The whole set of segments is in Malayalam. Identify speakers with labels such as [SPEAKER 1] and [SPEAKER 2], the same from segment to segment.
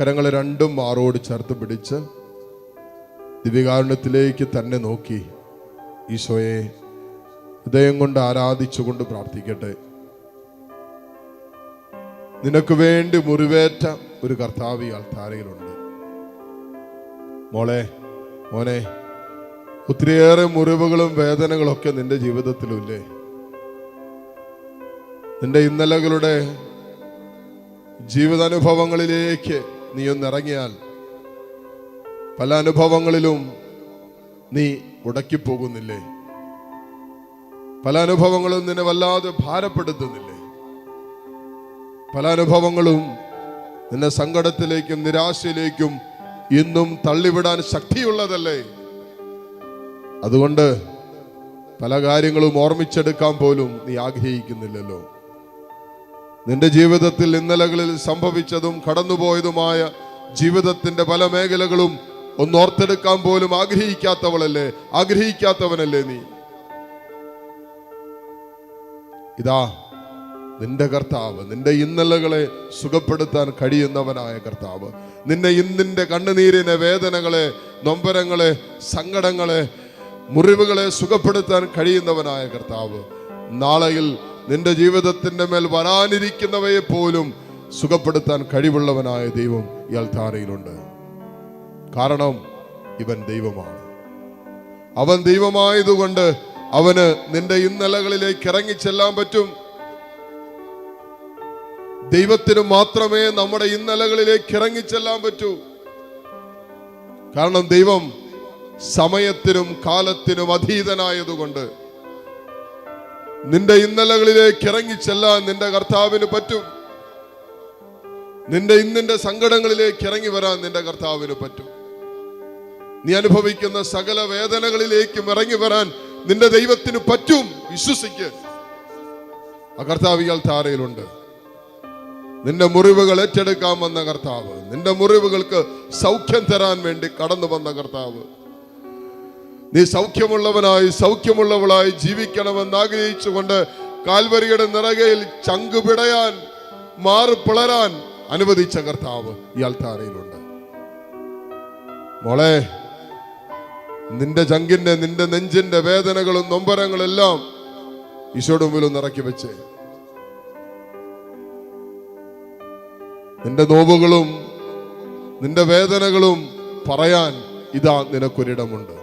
[SPEAKER 1] കരങ്ങൾ രണ്ടും മാറോട് ചേർത്ത് പിടിച്ച് ദിവ്യകാരുണ്യത്തിലേക്ക് തന്നെ നോക്കി. ഈശോയെ ഹൃദയം കൊണ്ട് ആരാധിച്ചുകൊണ്ട് പ്രാർത്ഥിക്കട്ടെ. നിനക്ക് വേണ്ടി മുറിവേറ്റ ഒരു കർത്താവ് ഈ അൾത്താരയിലുണ്ട് മോളെ മോനെ ഒത്തിരിയേറെ മുറിവുകളും വേദനകളൊക്കെ നിന്റെ ജീവിതത്തിലുമില്ലേ നിന്റെ ഇന്നലകളുടെ ജീവിതാനുഭവങ്ങളിലേക്ക് നീ ഒന്നിറങ്ങിയാൽ പല അനുഭവങ്ങളിലും നീ ഉടക്കിപ്പോകുന്നില്ലേ? പല അനുഭവങ്ങളും നിന്നെ വല്ലാതെ ഭാരപ്പെടുത്തുന്നില്ലേ? പല അനുഭവങ്ങളും നിന്നെ സങ്കടത്തിലേക്കും നിരാശയിലേക്കും ഇന്നും തള്ളിവിടാൻ ശക്തിയുള്ളതല്ലേ? അതുകൊണ്ട് പല കാര്യങ്ങളും ഓർമ്മിച്ചെടുക്കാൻ പോലും നീ ആഗ്രഹിക്കുന്നില്ലല്ലോ. നിന്റെ ജീവിതത്തിൽ ഇന്നലകളിൽ സംഭവിച്ചതും കടന്നുപോയതുമായ ജീവിതത്തിന്റെ പല മേഖലകളും ഒന്ന് ഓർത്തെടുക്കാൻ പോലും ആഗ്രഹിക്കാത്തവളല്ലേ? ആഗ്രഹിക്കാത്തവനല്ലേ നീ? ഇതാ നിന്റെ കർത്താവ് നിന്റെ ഇന്നലകളെ സുഖപ്പെടുത്താൻ കഴിയുന്നവനായ കർത്താവ്. നിന്നെ ഇന്നിന്റെ കണ്ണുനീരിനെ വേദനകളെ നൊമ്പരങ്ങളെ സങ്കടങ്ങളെ മുറിവുകളെ സുഖപ്പെടുത്താൻ കഴിയുന്നവനായ കർത്താവ്. നാളെയിൽ നിന്റെ ജീവിതത്തിന്റെ മേൽ വരാനിരിക്കുന്നവയെ പോലും സുഖപ്പെടുത്താൻ കഴിവുള്ളവനായ ദൈവം ഇയാൾ ധാരയിലുണ്ട് കാരണം ഇവൻ ദൈവമാണ്. അവൻ ദൈവമായതുകൊണ്ട് അവന് നിന്റെ ഇന്നലകളിലേക്ക് ഇറങ്ങിച്ചെല്ലാൻ പറ്റും. ദൈവത്തിന് മാത്രമേ നമ്മുടെ ഇന്നലകളിലേക്ക് ഇറങ്ങിച്ചെല്ലാൻ പറ്റൂ. കാരണം ദൈവം സമയത്തിനും കാലത്തിനും അധീതനായതുകൊണ്ട് നിന്റെ ഇന്നലകളിലേക്ക് ഇറങ്ങിച്ചെല്ലാൻ നിന്റെ കർത്താവിന് പറ്റും. നിന്റെ ഇന്നിന്റെ സങ്കടങ്ങളിലേക്ക് ഇറങ്ങി വരാൻ നിന്റെ കർത്താവിന് പറ്റും. നീ അനുഭവിക്കുന്ന സകല വേദനകളിലേക്കും ഇറങ്ങി വരാൻ നിന്റെ ദൈവത്തിന് പറ്റും. വിശ്വസിക്ക്. ആ കർത്താവികൾ താരയിലുണ്ട്. നിന്റെ മുറിവുകൾ ഏറ്റെടുക്കാൻ വന്ന കർത്താവ്. നിന്റെ മുറിവുകൾക്ക് സൗഖ്യം തരാൻ വേണ്ടി കടന്നു വന്ന കർത്താവ്. നീ സൗഖ്യമുള്ളവനായി സൗഖ്യമുള്ളവളായി ജീവിക്കണമെന്ന് ആഗ്രഹിച്ചുകൊണ്ട് കാൽവരിയുടെ നിറകയിൽ ചങ്കുപിടയാൻ മാറി പിളരാൻ അനുവദിച്ച കർത്താവ് ഈ അൽത്താറയിലുണ്ട് മോളെ നിന്റെ ചങ്കിന്റെ നിന്റെ നെഞ്ചിന്റെ വേദനകളും നൊമ്പരങ്ങളും എല്ലാം ഈശോയുടെ മുമ്പിൽ ഒന്ന് ഇറക്കി വെച്ച്. നിന്റെ നോവുകളും നിന്റെ വേദനകളും പറയാൻ ഇതാ നിനക്കൊരിടമുണ്ട്.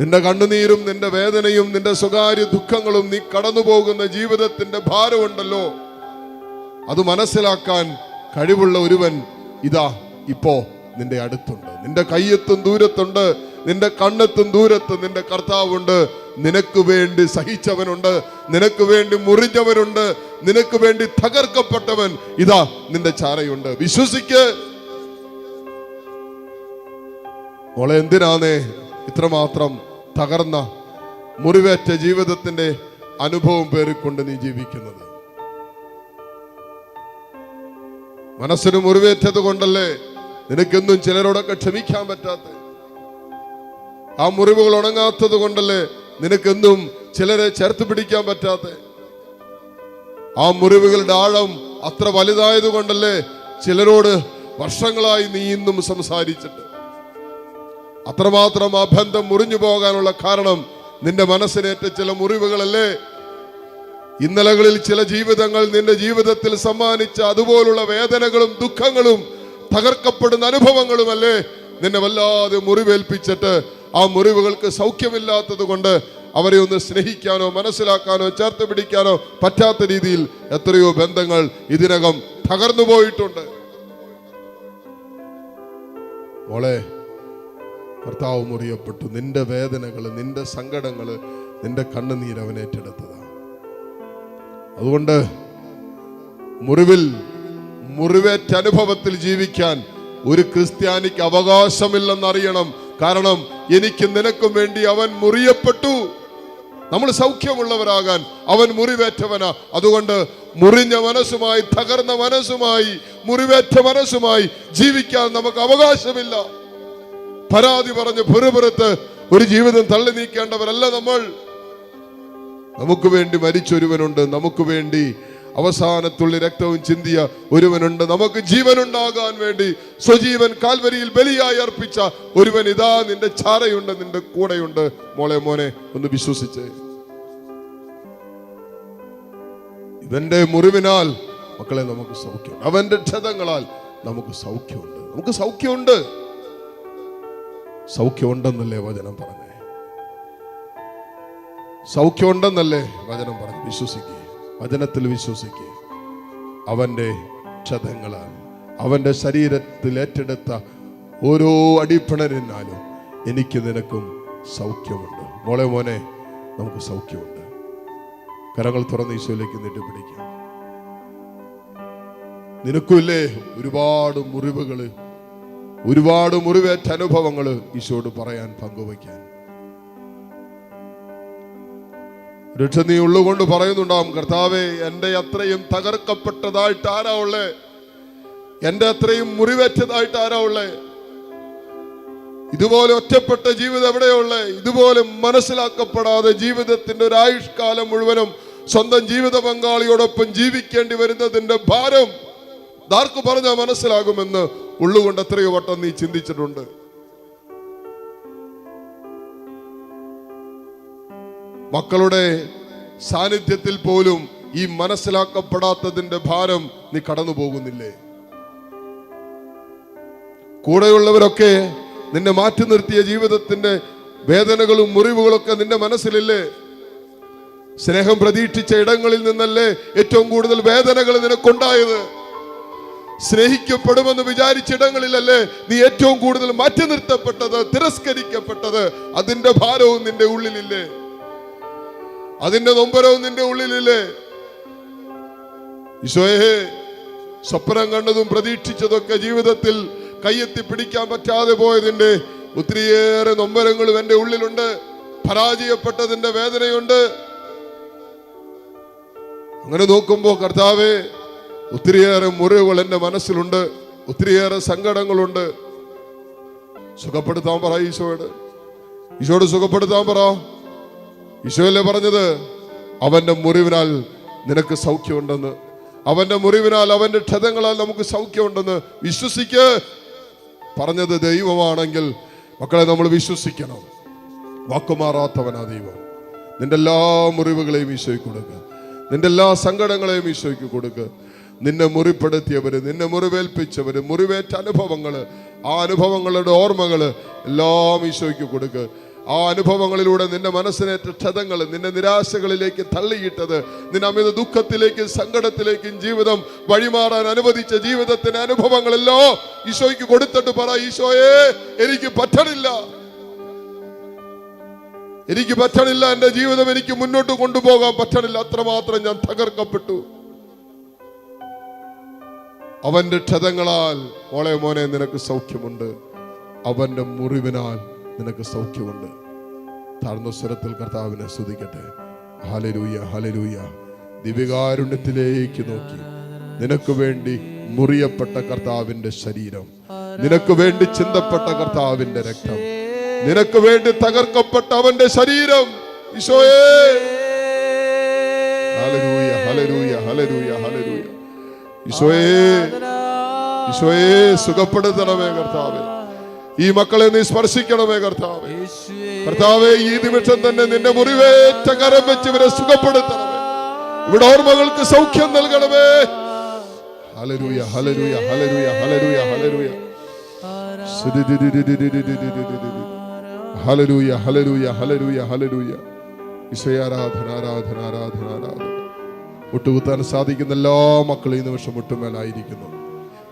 [SPEAKER 1] നിന്റെ കണ്ണുനീരും നിന്റെ വേദനയും നിന്റെ സ്വകാര്യ ദുഃഖങ്ങളും നീ കടന്നു പോകുന്ന ജീവിതത്തിന്റെ ഭാരമുണ്ടല്ലോ. അത് മനസ്സിലാക്കാൻ കഴിവുള്ള ഒരുവൻ ഇതാ ഇപ്പോ നിന്റെ അടുത്തുണ്ട്. നിന്റെ കയ്യെത്തും ദൂരത്തുണ്ട് നിന്റെ കണ്ണെത്തും ദൂരത്ത് നിന്റെ കർത്താവുണ്ട്. നിനക്ക് വേണ്ടി സഹിച്ചവനുണ്ട് നിനക്ക് വേണ്ടി മുറിഞ്ഞവനുണ്ട് നിനക്ക് വേണ്ടി തകർക്കപ്പെട്ടവൻ ഇതാ നിന്റെ ചാരയുണ്ട്. വിശ്വസിക്ക്. മോളെ എന്തിനാന്നേ ഇത്രമാത്രം തകർന്ന മുറിവേറ്റ ജീവിതത്തിന്റെ അനുഭവം പേറിക്കൊണ്ട് നീ ജീവിക്കുന്നത്. മനസ്സിന് മുറിവേറ്റത് കൊണ്ടല്ലേ നിനക്കെന്നും ചിലരോടൊക്കെ ക്ഷമിക്കാൻ പറ്റാത്ത ആ മുറിവുകൾ ഉണങ്ങാത്തത് കൊണ്ടല്ലേ നിനക്കെന്നും ചിലരെ ചേർത്ത് പിടിക്കാൻ പറ്റാത്ത ആ മുറിവുകളുടെ ആഴം അത്ര വലുതായത് കൊണ്ടല്ലേ ചിലരോട് വർഷങ്ങളായി നീ ഇന്നും സംസാരിച്ചിട്ട്? അത്രമാത്രം ആ ബന്ധം മുറിഞ്ഞു പോകാനുള്ള കാരണം നിന്റെ മനസ്സിനേറ്റ ചില മുറിവുകളല്ലേ? ഇന്നലകളിൽ ചില ജീവിതങ്ങൾ നിന്റെ ജീവിതത്തിൽ സമ്മാനിച്ച അതുപോലുള്ള വേദനകളും ദുഃഖങ്ങളും തകർക്കപ്പെടുന്ന അനുഭവങ്ങളുമല്ലേ? നിന്നെ വല്ലാതെ മുറിവേൽപ്പിച്ചിട്ട് ആ മുറിവുകൾക്ക് സൗഖ്യമില്ലാത്തത് കൊണ്ട് അവരെ ഒന്ന് സ്നേഹിക്കാനോ മനസ്സിലാക്കാനോ ചേർത്ത് പിടിക്കാനോ പറ്റാത്ത രീതിയിൽ എത്രയോ ബന്ധങ്ങൾ ഇതിനകം തകർന്നു പോയിട്ടുണ്ട്. മോളെ കർത്താവ് മുറിയപ്പെട്ടു. നിന്റെ വേദനകൾ നിന്റെ സങ്കടങ്ങൾ നിന്റെ കണ്ണുനീർ അവൻ ഏറ്റെടുത്തതാണ്. അതുകൊണ്ട് മുറിവിൽ മുറിവേറ്റ അനുഭവത്തിൽ ജീവിക്കാൻ ഒരു ക്രിസ്ത്യാനിക്ക് അവകാശമില്ലെന്നറിയണം. കാരണം എനിക്ക് നിനക്കും വേണ്ടി അവൻ മുറിയപ്പെട്ടു. നമ്മൾ സൗഖ്യമുള്ളവരാകാൻ അവൻ മുറിവേറ്റവനാ. അതുകൊണ്ട് മുറിഞ്ഞ മനസ്സുമായി തകർന്ന മനസ്സുമായി മുറിവേറ്റ മനസ്സുമായി ജീവിക്കാൻ നമുക്ക് അവകാശമില്ല. പരാതി പറഞ്ഞ് പെറുപുറത്ത് ഒരു ജീവിതം തള്ളി നീക്കേണ്ടവരല്ല നമ്മൾ. നമുക്ക് വേണ്ടി മരിച്ചൊരുവനുണ്ട് നമുക്ക് വേണ്ടി അവസാനത്തുള്ളി രക്തവും ചിന്തിയ ഒരുവനുണ്ട് നമുക്ക് ജീവനുണ്ടാകാൻ വേണ്ടി സ്വജീവൻ കാൽവരിയിൽ ബലിയായി അർപ്പിച്ച ഒരുവൻ ഇതാ നിന്റെ ചാരയുണ്ട് നിന്റെ കൂടെയുണ്ട്. മോളെ മോനെ ഒന്ന് വിശ്വസിച്ച്. ഇവന്റെ മുറിവിനാൽ മക്കളെ നമുക്ക് സൗഖ്യം അവന്റെ ക്ഷതങ്ങളാൽ നമുക്ക് സൗഖ്യമുണ്ട്. നമുക്ക് സൗഖ്യമുണ്ട്. സൗഖ്യമുണ്ടെന്നല്ലേ വചനം പറഞ്ഞേ? സൗഖ്യമുണ്ടെന്നല്ലേ വചനം പറഞ്ഞു? വിശ്വസിക്കുക വചനത്തിൽ വിശ്വസിക്കുക അവന്റെ ക്ഷതങ്ങളാൽ അവന്റെ ശരീരത്തിൽ ഏറ്റെടുത്ത ഓരോ അടിപ്പിണരിനാലും എനിക്ക് നിനക്കും സൗഖ്യമുണ്ട്. മോളെ മോനെ നമുക്ക് സൗഖ്യമുണ്ട്. കരങ്ങൾ തുറന്ന് ഈശോയിലേക്ക് നീട്ടി പിടിക്കാം. നിനക്കുമില്ലേ ഒരുപാട് മുറിവുകൾ ഒരുപാട് മുറിവേറ്റ അനുഭവങ്ങൾ ഈശോട് പറയാൻ പങ്കുവയ്ക്കാൻ. രക്ഷ നീ ഉള്ളുകൊണ്ട് പറയുന്നുണ്ടാവും കർത്താവെ എന്റെ അത്രയും തകർക്കപ്പെട്ടതായിട്ട് ആരാ ഉള്ളേ? എന്റെ അത്രയും മുറിവേറ്റതായിട്ട് ആരാ ഉള്ളേ? ഇതുപോലെ ഒറ്റപ്പെട്ട ജീവിതം എവിടെയുള്ളേ ഇതുപോലെ മനസ്സിലാക്കപ്പെടാതെ ജീവിതത്തിന്റെ ഒരു ആയുഷ്കാലം മുഴുവനും സ്വന്തം ജീവിത പങ്കാളിയോടൊപ്പം ജീവിക്കേണ്ടി വരുന്നതിന്റെ ഭാരം ഇതാർക്ക് പറഞ്ഞാൽ മനസ്സിലാകുമെന്ന് ഉള്ളുകൊണ്ട് എത്രയോ വട്ടം നീ ചിന്തിച്ചിട്ടുണ്ട്. മക്കളുടെ സാന്നിധ്യത്തിൽ പോലും ഈ മനസ്സിലാക്കപ്പെടാത്തതിന്റെ ഭാരം നീ കടന്നു പോകുന്നില്ലേ കൂടെയുള്ളവരൊക്കെ നിന്നെ മാറ്റി നിർത്തിയ ജീവിതത്തിന്റെ വേദനകളും മുറിവുകളൊക്കെ നിന്റെ മനസ്സിലില്ലേ? സ്നേഹം പ്രതീക്ഷിച്ച ഇടങ്ങളിൽ നിന്നല്ലേ ഏറ്റവും കൂടുതൽ വേദനകൾ നിനക്കുണ്ടായത്? സ്നേഹിക്കപ്പെടുമെന്ന് വിചാരിച്ചിടങ്ങളിലല്ലേ നീ ഏറ്റവും കൂടുതൽ മാറ്റി നിർത്തപ്പെട്ടത് തിരസ്കരിക്കപ്പെട്ടത്? അതിന്റെ ഭാരവും നിന്റെ ഉള്ളിലില്ലേ? അതിന്റെ നൊമ്പരവും നിന്റെ ഉള്ളിലില്ലേ? ഈശോയെ സ്വപ്നം കണ്ടതും പ്രതീക്ഷിച്ചതൊക്കെ ജീവിതത്തിൽ കയ്യെത്തി പിടിക്കാൻ പറ്റാതെ പോയതിന്റെ ഒത്തിരിയേറെ നൊമ്പരങ്ങളും എന്റെ ഉള്ളിലുണ്ട്. പരാജയപ്പെട്ടതിന്റെ വേദനയുണ്ട്. അങ്ങനെ നോക്കുമ്പോൾ കർത്താവെ ഒത്തിരിയേറെ മുറിവുകൾ എന്റെ മനസ്സിലുണ്ട്. ഒത്തിരിയേറെ സങ്കടങ്ങളുണ്ട്. സുഖപ്പെടുത്താൻ പറ ഈശോയോട്. ഈശോയോട് സുഖപ്പെടുത്താൻ പറ. ഈശോയല്ലേ പറഞ്ഞത്? അവന്റെ മുറിവിനാൽ നിനക്ക് സൗഖ്യമുണ്ടെന്ന്. അവന്റെ മുറിവിനാൽ അവന്റെ ക്ഷതങ്ങളാൽ നമുക്ക് സൗഖ്യമുണ്ടെന്ന് വിശ്വസിക്ക്. പറഞ്ഞത് ദൈവമാണെങ്കിൽ മക്കളെ നമ്മൾ വിശ്വസിക്കണം. വാക്കുമാറാത്തവനാ ദൈവം. നിന്റെ എല്ലാ മുറിവുകളെയും ഈശോയ്ക്ക് കൊടുക്കുക നിന്റെ എല്ലാ സങ്കടങ്ങളെയും ഈശോയ്ക്ക് കൊടുക്കുക നിന്നെ മുറിപ്പെടുത്തിയവര് നിന്നെ മുറിവേൽപ്പിച്ചവര് മുറിവേറ്റ അനുഭവങ്ങൾ ആ അനുഭവങ്ങളുടെ ഓർമ്മകൾ എല്ലാം ഈശോയ്ക്ക് കൊടുക്കുക ആ അനുഭവങ്ങളിലൂടെ നിന്റെ മനസ്സിനേറ്റ ക്ഷതങ്ങൾ നിന്റെ നിരാശകളിലേക്ക് തള്ളിയിട്ടത് നിന്നെ അമിത ദുഃഖത്തിലേക്കും സങ്കടത്തിലേക്കും ജീവിതം വഴിമാറാൻ അനുവദിച്ച ജീവിതത്തിന്റെ അനുഭവങ്ങളെല്ലോ ഈശോയ്ക്ക് കൊടുത്തിട്ട് പറ ഈശോയെ എനിക്ക് പറ്റണില്ല. എനിക്ക് പറ്റണില്ല. എന്റെ ജീവിതം എനിക്ക് മുന്നോട്ട് കൊണ്ടുപോകാൻ പറ്റണില്ല. അത്രമാത്രം ഞാൻ തകർക്കപ്പെട്ടു. അവന്റെ ക്ഷതങ്ങളാൽ മോളെ മോനെ നിനക്ക് സൗഖ്യമുണ്ട്. അവന്റെ മുറിവിനാൽ നിനക്ക് സൗഖ്യമുണ്ട്. താഴ്ന്ന സ്വരത്തിൽ കർത്താവിനെ സ്തുതിക്കട്ടെ. ഹലരൂയ ഹലരൂയ ദിവ്യകാരുണ്യത്തിലേക്ക് നോക്കി. നിനക്ക് വേണ്ടി മുറിയപ്പെട്ട കർത്താവിന്റെ ശരീരം. നിനക്ക് വേണ്ടി ചിന്തപ്പെട്ട കർത്താവിന്റെ രക്തം. നിനക്ക് വേണ്ടി തകർക്കപ്പെട്ട അവന്റെ ശരീരം. ഈശോയേ. ഹലരൂയ ഹലരൂയ ഹലരൂയ ഈശോയേ ഈശോയെ സുഖപ്പെടുത്തണമേ കർത്താവേ. ഈ മക്കളെ നീ സ്പർശിക്കണമേ കർത്താവേ. കർത്താവേ ഈ നിമിഷം തന്നെ നിന്റെ മുറിവേറ്റ കരം വെച്ച് ഇവരെ സുഖപ്പെടുത്തണമേ. ഇവിടെ ഓർമ്മകൾക്ക് സൗഖ്യം നൽകണമേ. ഹലരൂയ ഹലരൂയ ഹലരൂയ ഹലരൂയ ഹലരൂയ ഹലരൂയ ഹലരൂയ ഹലരൂയ ഹലരൂയ ഈശോയാരാധന ആരാധന ആരാധന ആരാധന. മുട്ടുകുത്താൻ സാധിക്കുന്ന എല്ലാ മക്കളും ഈ നിമിഷം മുട്ടുമേലായിരിക്കുന്നു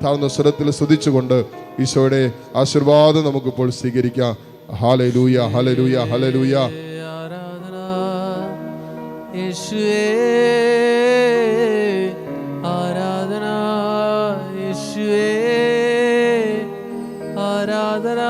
[SPEAKER 1] താഴ്ന്ന സ്വരത്തിൽ സ്തുതിച്ചുകൊണ്ട് ഈശോയുടെ ആശീർവാദം നമുക്കിപ്പോൾ സ്വീകരിക്കാം. ഹലലൂയ ഹലലൂയ ഹലലൂയ
[SPEAKER 2] ആരാധന ആരാധന